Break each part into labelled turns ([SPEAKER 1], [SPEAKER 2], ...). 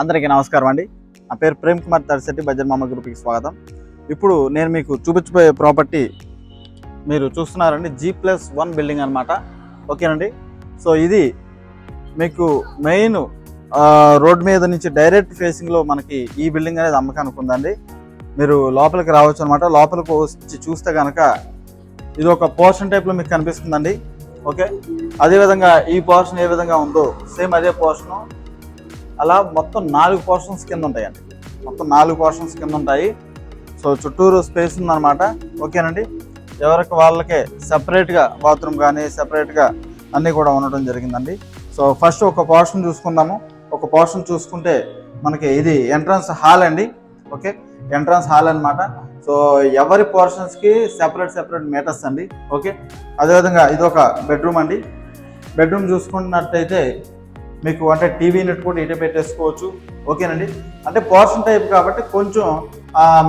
[SPEAKER 1] అందరికీ నమస్కారం అండి. నా పేరు ప్రేమ్ కుమార్ తరిశెట్టి బజర్ మామ గ్రూప్కి స్వాగతం. ఇప్పుడు నేను మీకు చూపించబోయే ప్రాపర్టీ మీరు చూస్తున్నారండి జీ ప్లస్ వన్ బిల్డింగ్ అనమాట ఓకేనండి సో ఇది మీకు మెయిన్ రోడ్ మీద నుంచి డైరెక్ట్ ఫేసింగ్లో మనకి ఈ బిల్డింగ్ అనేది అమ్మకానికి ఉందండి. మీరు లోపలికి రావచ్చు అనమాట లోపలికి వచ్చి చూస్తే కనుక ఇది ఒక పోర్షన్ టైప్లో మీకు కనిపిస్తుందండి. ఓకే అదేవిధంగా ఈ పోర్షన్ ఏ విధంగా ఉందో సేమ్ అదే పోర్షన్ అలా మొత్తం నాలుగు పోర్షన్స్ కింద ఉంటాయండి. మొత్తం నాలుగు పోర్షన్స్ కింద ఉంటాయి. సో చుట్టూరు స్పేస్ ఉందన్నమాట. ఓకేనండి? ఎవరికి వాళ్ళకే సపరేట్గా బాత్రూమ్ కానీ సపరేట్గా అన్నీ కూడా ఉండటం జరిగిందండి. సో ఫస్ట్ ఒక పోర్షన్ చూసుకుందాము. ఒక పోర్షన్ చూసుకుంటే మనకి ఇది ఎంట్రన్స్ హాల్ అండి. ఓకే? ఎంట్రన్స్ హాల్ అన్నమాట. సో ఎవరి పోర్షన్స్కి సెపరేట్ సెపరేట్ మీటర్స్ అండి. ఓకే? అదేవిధంగా ఇది ఒక బెడ్రూమ్ అండి. బెడ్రూమ్ చూసుకున్నట్టయితే మీకు అంటే టీవీ నెట్ కూడా ఇటే పెట్టేసుకోవచ్చు. ఓకేనండి? అంటే పోర్షన్ టైప్ కాబట్టి కొంచెం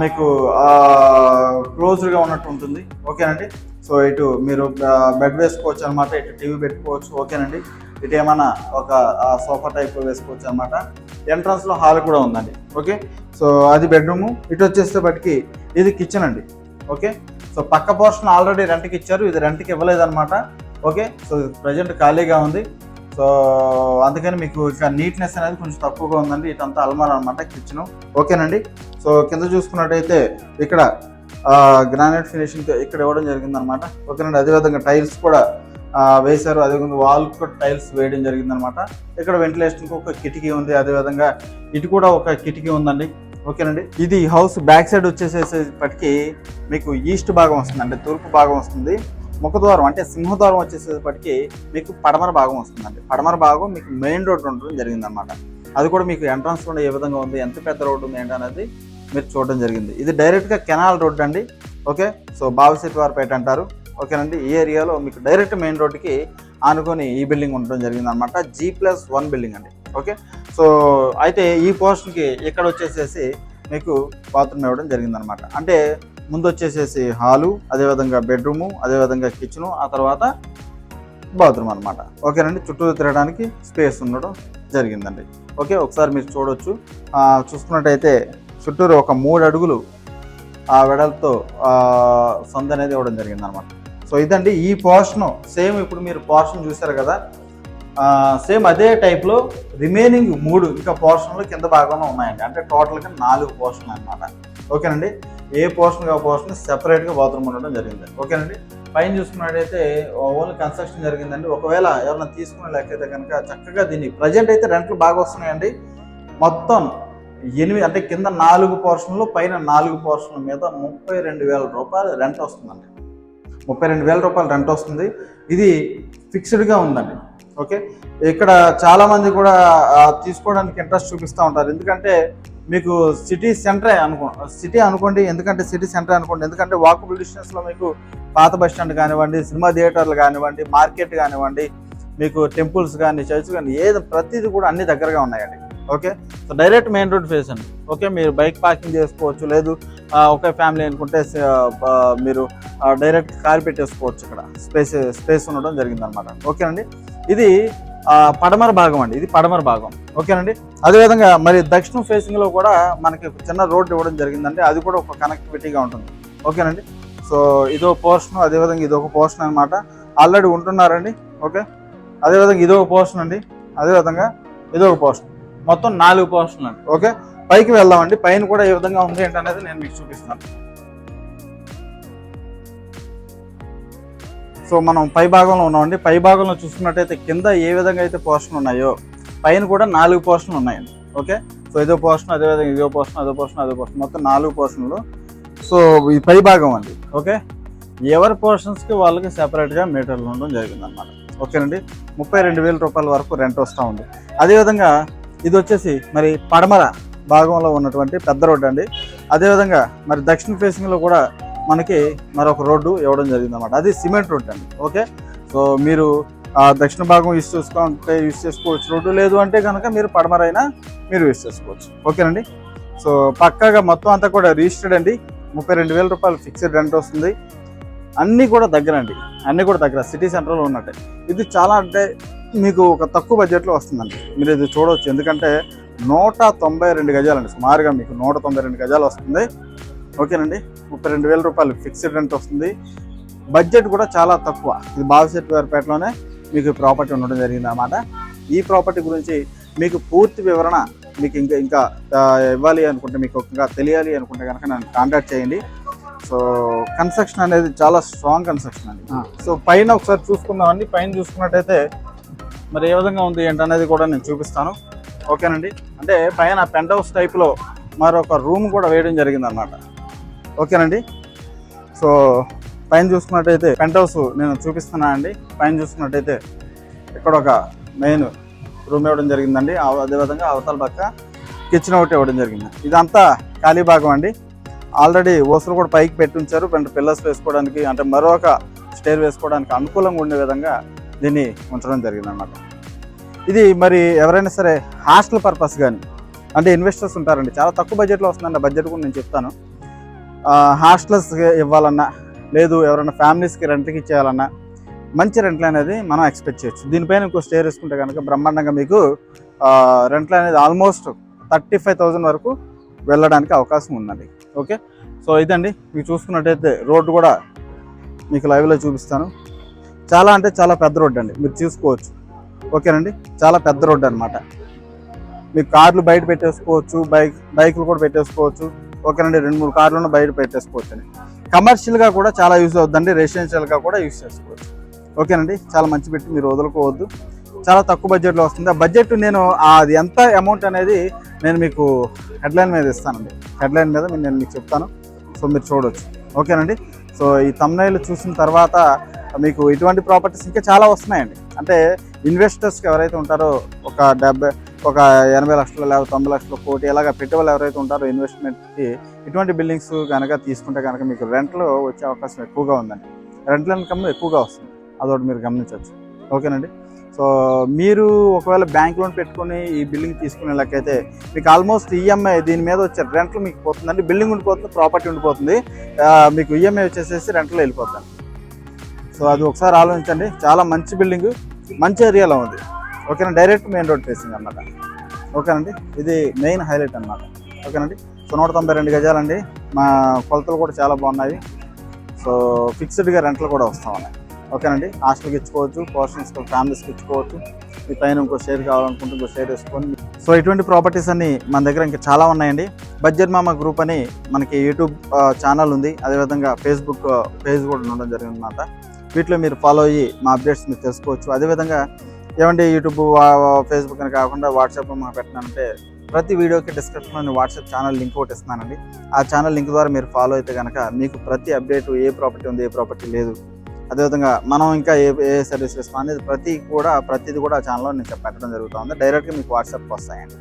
[SPEAKER 1] మీకు క్లోజ్డ్గా ఉన్నట్టు ఉంటుంది. ఓకేనండి? సో ఇటు మీరు బెడ్ వేసుకోవచ్చు అనమాట ఇటు టీవీ పెట్టుకోవచ్చు. ఓకేనండి? ఇటు ఏమైనా ఒక సోఫా టైప్ వేసుకోవచ్చు అనమాట ఎంట్రన్స్లో హాల్ కూడా ఉందండి. ఓకే? సో అది బెడ్రూము. ఇటు వచ్చేసేపటికి ఇది కిచెన్ అండి. ఓకే? సో పక్క పోర్షన్ ఆల్రెడీ రెంట్కి ఇచ్చారు. ఇది రెంట్కి ఇవ్వలేదన్నమాట. ఓకే? సో ప్రజెంట్ ఖాళీగా ఉంది. సో అందుకని మీకు ఇక నీట్నెస్ అనేది కొంచెం తక్కువగా ఉందండి. ఇటంతా అల్మార్ అనమాట కిచెన్ ఓకేనండి? సో కింద చూసుకున్నట్టయితే ఇక్కడ గ్రానైట్ ఫినిషింగ్ ఇక్కడ ఇవ్వడం జరిగింది అనమాట ఓకేనండి? అదేవిధంగా టైల్స్ కూడా వేశారు. అదేవిధంగా వాల్ కూడా టైల్స్ వేయడం జరిగింది అనమాట ఇక్కడ వెంటిలేషన్కి ఒక కిటికీ ఉంది. అదేవిధంగా ఇటు కూడా ఒక కిటికీ ఉందండి. ఓకేనండి? ఇది హౌస్ బ్యాక్ సైడ్ వచ్చేసేపటికి మీకు ఈస్ట్ భాగం వస్తుంది అంటే తూర్పు భాగం వస్తుంది. ముఖద్వారం అంటే సింహద్వారం వచ్చేసేపటికి మీకు పడమర భాగం వస్తుందండి. పడమర భాగం మీకు మెయిన్ రోడ్ ఉండడం జరిగింది అనమాట అది కూడా మీకు ఎంట్రన్స్ కూడా ఏ విధంగా ఉంది ఎంత పెద్ద రోడ్డు ఉంది ఏంటనేది మీరు చూడడం జరిగింది. ఇది డైరెక్ట్గా కెనాల్ రోడ్ అండి. ఓకే? సో బావిశెట్టి వారిపేట అంటారు. ఓకేనండి? ఈ ఏరియాలో మీకు డైరెక్ట్ మెయిన్ రోడ్డుకి ఆనుకొని ఈ బిల్డింగ్ ఉండడం జరిగింది అనమాట జీ ప్లస్ వన్ బిల్డింగ్ అండి. ఓకే? సో అయితే ఈ పోస్ట్కి ఇక్కడ వచ్చేసేసి మీకు బాత్రూమ్ ఇవ్వడం జరిగిందనమాట అంటే ముందు వచ్చేసేసి హాలు అదేవిధంగా బెడ్రూము అదేవిధంగా కిచెను ఆ తర్వాత బాత్రూమ్ అనమాట ఓకేనండి? చుట్టూ తిరగడానికి స్పేస్ ఉండడం జరిగిందండి. ఓకే ఒకసారి మీరు చూడొచ్చు. చూసుకున్నట్టయితే చుట్టూరు ఒక మూడు అడుగులు ఆ వెడల్తో సొంత అనేది ఇవ్వడం జరిగింది అనమాట సో ఇదండి ఈ పోర్షన్. సేమ్ ఇప్పుడు మీరు పోర్షన్ చూసారు కదా? సేమ్ అదే టైప్లో రిమైనింగ్ మూడు ఇంకా పోర్షన్లు కింద భాగంలో ఉన్నాయండి. అంటే టోటల్గా నాలుగు పోర్షన్లు అనమాట ఓకేనండి? ఏ పోర్షన్ ఆ పోర్షన్ సెపరేట్గా బాత్రూమ్ ఉండడం జరిగింది ఓకేనండి? పైన చూసుకున్నట్టయితే ఓన్లీ కన్స్ట్రక్షన్ జరిగిందండి. ఒకవేళ ఎవరైనా తీసుకునే లెక్కైతే కనుక చక్కగా దీన్ని ప్రజెంట్ అయితే రెంట్లు బాగా వస్తున్నాయండి. మొత్తం ఎనిమిది అంటే కింద నాలుగు పోర్షన్లు పైన నాలుగు పోర్షన్ల మీద ముప్పై రెండు వేల రూపాయలు రెంట్ వస్తుందండి. ముప్పై రెండు వేల రూపాయలు రెంట్ వస్తుంది. ఇది ఫిక్స్డ్గా ఉందండి. ఓకే? ఇక్కడ చాలామంది కూడా తీసుకోవడానికి ఇంట్రెస్ట్ చూపిస్తూ ఉంటారు. ఎందుకంటే మీకు సిటీ సెంటరే అనుకో సిటీ అనుకోండి ఎందుకంటే సిటీ సెంటర్ అనుకోండి ఎందుకంటే వాకబుల్ డిస్టెన్స్లో మీకు పాత బస్ స్టాండ్ కానివ్వండి సినిమా థియేటర్లు కానివ్వండి మార్కెట్ కానివ్వండి మీకు టెంపుల్స్ కానీ చర్చ్ కానీ ఏది ప్రతిదీ కూడా అన్ని దగ్గరగా ఉన్నాయండి. Okay so direct main road face అండి. ఓకే మీరు బైక్ పార్కింగ్ చేసుకోవచ్చు లేదు ఒకే ఫ్యామిలీ అనుకుంటే మీరు డైరెక్ట్ కార్ పెట్టేసుకోవచ్చు ఇక్కడ. స్పేస్ స్పేస్ ఉండడం జరిగింది అనమాట ఓకేనండి ఇది పడమర భాగం అండి. ఇది పడమర భాగం. ఓకేనండి? అదేవిధంగా మరి దక్షిణ ఫేసింగ్లో కూడా మనకి చిన్న రోడ్ ఇవ్వడం జరిగిందండి. అది కూడా ఒక కనెక్టివిటీగా ఉంటుంది. ఓకేనండి? సో ఇదో పోర్షన్ అదేవిధంగా ఇది ఒక పోర్షన్ అనమాట ఆల్రెడీ ఉంటున్నారండి. ఓకే? అదేవిధంగా ఇదొక పోర్షన్ అండి. అదేవిధంగా ఇదొక ఒక పోర్షన్ మొత్తం నాలుగు పోర్షన్లు అండి. ఓకే? పైకి వెళ్దామండి. పైన కూడా ఏ విధంగా ఉంది ఏంటనేది నేను మీకు చూపిస్తాను సో మనం పై భాగంలో ఉన్నామండి. పై భాగంలో చూసుకున్నట్టయితే కింద ఏ విధంగా అయితే పోర్షన్ ఉన్నాయో పైన కూడా నాలుగు పోర్షన్లు ఉన్నాయండి ఓకే? సో ఇదో పోర్షన్ అదేవిధంగా ఇదో పోర్షన్ అదో పోర్షన్ అదో పోర్షన్. మొత్తం నాలుగు పోర్షన్లు. సో ఈ పై భాగం అండి. ఓకే? ఎవరి పోర్షన్స్కి వాళ్ళకి సెపరేట్గా మీటర్లు ఉండడం జరిగింది అనమాట ఓకేనండి? ముప్పై రెండు వేల రూపాయల వరకు రెంట్ వస్తూ ఉంది. అదేవిధంగా ఇది వచ్చేసి మరి పడమర భాగంలో ఉన్నటువంటి పెద్ద రోడ్డు అండి. అదేవిధంగా మరి దక్షిణ ఫేసింగ్లో కూడా మనకి మరొక రోడ్డు ఇవ్వడం జరిగింది అనమాట అది సిమెంట్ రోడ్ అండి. ఓకే? సో మీరు ఆ దక్షిణ భాగం యూస్ చేసుకుంటే యూస్ చేసుకోవచ్చు. రోడ్డు లేదు అంటే కనుక మీరు పడమరైనా మీరు యూస్ చేసుకోవచ్చు. ఓకేనండి? సో పక్కాగా మొత్తం అంతా కూడా రిజిస్టర్డ్ అండి. ముప్పై రెండు వేల రూపాయలు ఫిక్స్డ్ రెంట్ వస్తుంది. అన్నీ కూడా దగ్గర అండి అన్నీ కూడా దగ్గర. సిటీ సెంటర్లో ఉన్నట్టే. ఇది చాలా అంటే మీకు ఒక తక్కువ బడ్జెట్లో వస్తుందండి. మీరు ఇది చూడవచ్చు ఎందుకంటే నూట తొంభై రెండు గజాలండి. సుమారుగా మీకు నూట తొంభై రెండు గజాలు వస్తుంది. ఓకేనండి? ముప్పై రెండు వేల రూపాయలు ఫిక్స్డ్ రెంట్ వస్తుంది. బడ్జెట్ కూడా చాలా తక్కువ. ఇది బావిశెట్టి వారిపేటలోనే మీకు ప్రాపర్టీ ఉండడం జరిగింది అనమాట ఈ ప్రాపర్టీ గురించి మీకు పూర్తి వివరణ మీకు ఇంకా ఇంకా ఇవ్వాలి అనుకుంటే మీకు ఇంకా తెలియాలి అనుకుంటే కనుక నన్ను కాంటాక్ట్ చేయండి. సో కన్స్ట్రక్షన్ అనేది చాలా స్ట్రాంగ్ కన్స్ట్రక్షన్ అండి. సో పైన ఒకసారి చూసుకుందామండి పైన చూసుకున్నట్టయితే మరి ఏ విధంగా ఉంది ఏంటనేది కూడా నేను చూపిస్తాను. ఓకేనండి? అంటే పైన పెంట్ హౌస్ టైప్లో మరొక రూమ్ కూడా వేయడం జరిగింది అనమాట ఓకేనండి? సో పైన చూసుకున్నట్టయితే పెంట్ హౌస్ నేను చూపిస్తున్నా అండి. పైన చూసుకున్నట్టయితే ఇక్కడ ఒక మెయిన్ రూమ్ ఇవ్వడం జరిగిందండి. అదేవిధంగా అవతల పక్క కిచెన్ ఒకటి ఇవ్వడం జరిగింది. ఇదంతా ఖాళీ భాగం అండి. ఆల్రెడీ ఓసులు కూడా పైకి పెట్టి ఉంచారు. రెండు పిల్లర్స్ వేసుకోవడానికి అంటే మరొక స్టేర్ వేసుకోవడానికి అనుకూలంగా ఉండే విధంగా దీన్ని ఉంచడం జరిగింది అన్నమాట ఇది మరి ఎవరైనా సరే హాస్టల్ పర్పస్ కానీ అంటే ఇన్వెస్టర్స్ ఉంటారండి. చాలా తక్కువ బడ్జెట్లో వస్తుందండి. బడ్జెట్ కూడా నేను చెప్తాను. హాస్టల్స్ ఇవ్వాలన్నా లేదు ఎవరైనా ఫ్యామిలీస్కి రెంట్కి ఇచ్చేయాలన్నా మంచి రెంట్లు అనేది మనం ఎక్స్పెక్ట్ చేయొచ్చు. దీనిపైన ఇంకో స్టే వేసుకుంటే కనుక బ్రహ్మాండంగా మీకు రెంట్లు అనేది ఆల్మోస్ట్ థర్టీ ఫైవ్ థౌజండ్ వరకు వెళ్ళడానికి అవకాశం ఉందండి. ఓకే? సో ఇదండి. మీకు చూసుకున్నట్టయితే రోడ్డు కూడా మీకు లైవ్లో చూపిస్తాను. చాలా అంటే చాలా పెద్ద రోడ్డు అండి. మీరు చూసుకోవచ్చు. ఓకేనండి? చాలా పెద్ద రోడ్డు అనమాట మీకు కార్లు బయట పెట్టేసుకోవచ్చు బైక్ బైక్లు కూడా పెట్టేసుకోవచ్చు. ఓకేనండి రెండు మూడు కార్లను బయట పెట్టేసుకోవచ్చు అండి కమర్షియల్గా కూడా చాలా యూజ్ అవుతుందండి రెసిడెన్షియల్గా కూడా యూజ్ చేసుకోవచ్చు. ఓకేనండి చాలా మంచి పెట్టి మీరు వదులుకోవద్దు. చాలా తక్కువ బడ్జెట్లో వస్తుంది. ఆ బడ్జెట్ నేను అది ఎంత అమౌంట్ అనేది నేను మీకు హెడ్లైన్ మీద ఇస్తానండి. హెడ్లైన్ మీద నేను మీకు చెప్తాను. సో మీరు చూడవచ్చు ఓకేనండి సో ఈ తమ్నైలు చూసిన తర్వాత మీకు ఇటువంటి ప్రాపర్టీస్ ఇంకా చాలా వస్తున్నాయండి. అంటే ఇన్వెస్టర్స్కి ఎవరైతే ఉంటారో ఒక డెబ్బై ఒక ఎనభై లక్షలు లేదా తొంభై లక్షలు కోటి ఇలాగ పెట్టుబడులు ఎవరైతే ఉంటారో ఇన్వెస్ట్మెంట్కి ఇటువంటి బిల్డింగ్స్ కనుక తీసుకుంటే కనుక మీకు రెంట్లు వచ్చే అవకాశం ఎక్కువగా ఉందండి. రెంట్ల ఇన్కమ్ ఎక్కువగా వస్తుంది. అదొకటి మీరు గమనించవచ్చు. ఓకేనండి? సో మీరు ఒకవేళ బ్యాంక్ లోన్ పెట్టుకుని ఈ బిల్డింగ్ తీసుకునేలాకైతే మీకు ఆల్మోస్ట్ ఈఎంఐ దీని మీద వచ్చే రెంట్లు మీకు పోతుందండి. బిల్డింగ్ ఉండిపోతుంది ప్రాపర్టీ ఉండిపోతుంది. మీకు ఈఎంఐ వచ్చేసేసి రెంట్లో వెళ్ళిపోతుంది. సో అది ఒకసారి ఆలోచించండి. చాలా మంచి బిల్డింగ్ మంచి ఏరియాలో ఉంది. ఓకేనా? డైరెక్ట్ మెయిన్ రోడ్ ఫేసింగ్ అన్నమాట. ఓకేనండి? ఇది మెయిన్ హైలైట్ అన్నమాట. ఓకేనండి? సో నూట తొంభై రెండు గజాలండి. మా కొలతలు కూడా చాలా బాగున్నాయి. సో ఫిక్స్డ్గా రెంట్లు కూడా వస్తా ఉన్నాయి. ఓకేనండి? హాస్టల్కి ఇచ్చుకోవచ్చు పోర్షన్స్ ఫ్యామిలీస్కి ఇచ్చుకోవచ్చు. మీ పైన ఇంకో షేర్ కావాలనుకుంటే ఇంకో షేర్ వేసుకొని. సో ఇటువంటి ప్రాపర్టీస్ అన్ని మన దగ్గర ఇంకా చాలా ఉన్నాయండి. బడ్జెట్ మామ గ్రూప్ అని మనకి యూట్యూబ్ ఛానల్ ఉంది. అదేవిధంగా ఫేస్బుక్ పేజ్ కూడా ఉండడం జరిగిందన్నమాట. వీటిలో మీరు ఫాలో అయ్యి మా అప్డేట్స్ మీరు తెలుసుకోవచ్చు. అదేవిధంగా ఏమంటే యూట్యూబ్ ఫేస్బుక్ అని కాకుండా వాట్సాప్ మాకు పెట్టినానంటే ప్రతి వీడియోకి డిస్క్రిప్షన్లో నేను వాట్సాప్ ఛానల్ లింక్ ఒకటి ఇస్తున్నానండి. ఆ ఛానల్ లింక్ ద్వారా మీరు ఫాలో అయితే కనుక మీకు ప్రతి అప్డేట్ ఏ ప్రాపర్టీ ఉంది ఏ ప్రాపర్టీ లేదు. అదేవిధంగా మనం ఇంకా ఏ ఏ సర్వీస్ ఇస్తాం అనేది ప్రతి కూడా ప్రతిది కూడా ఆ ఛానల్లో నేను పెట్టడం జరుగుతుంది. డైరెక్ట్గా మీకు వాట్సాప్కి వస్తాయండి.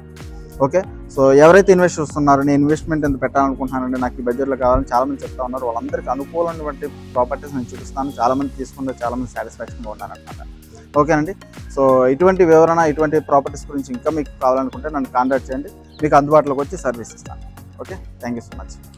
[SPEAKER 1] ఓకే? సో ఎవరైతే ఇన్వెస్ట్ చేస్తున్నారో నేను ఇన్వెస్ట్మెంట్ ఎంత పెట్టాలనుకుంటున్నానంటే నాకు ఈ బడ్జెట్లో కావాలని చాలామంది చెప్తా ఉన్నారు. వాళ్ళందరికీ అనుకూలమైనటువంటి ప్రాపర్టీస్ నేను చూపిస్తాను. చాలామంది తీసుకుంటే చాలామంది సాటిస్ఫాక్షన్గా ఉన్నారనమాట ఓకేనండి. సో ఇటువంటి వివరణ ఇటువంటి ప్రాపర్టీస్ గురించి ఇంకా మీకు కావాలనుకుంటే నన్ను కాంటాక్ట్ చేయండి. మీకు అందుబాటులోకి వచ్చి సర్వీస్ ఇస్తాను. Okay? Thank you so much.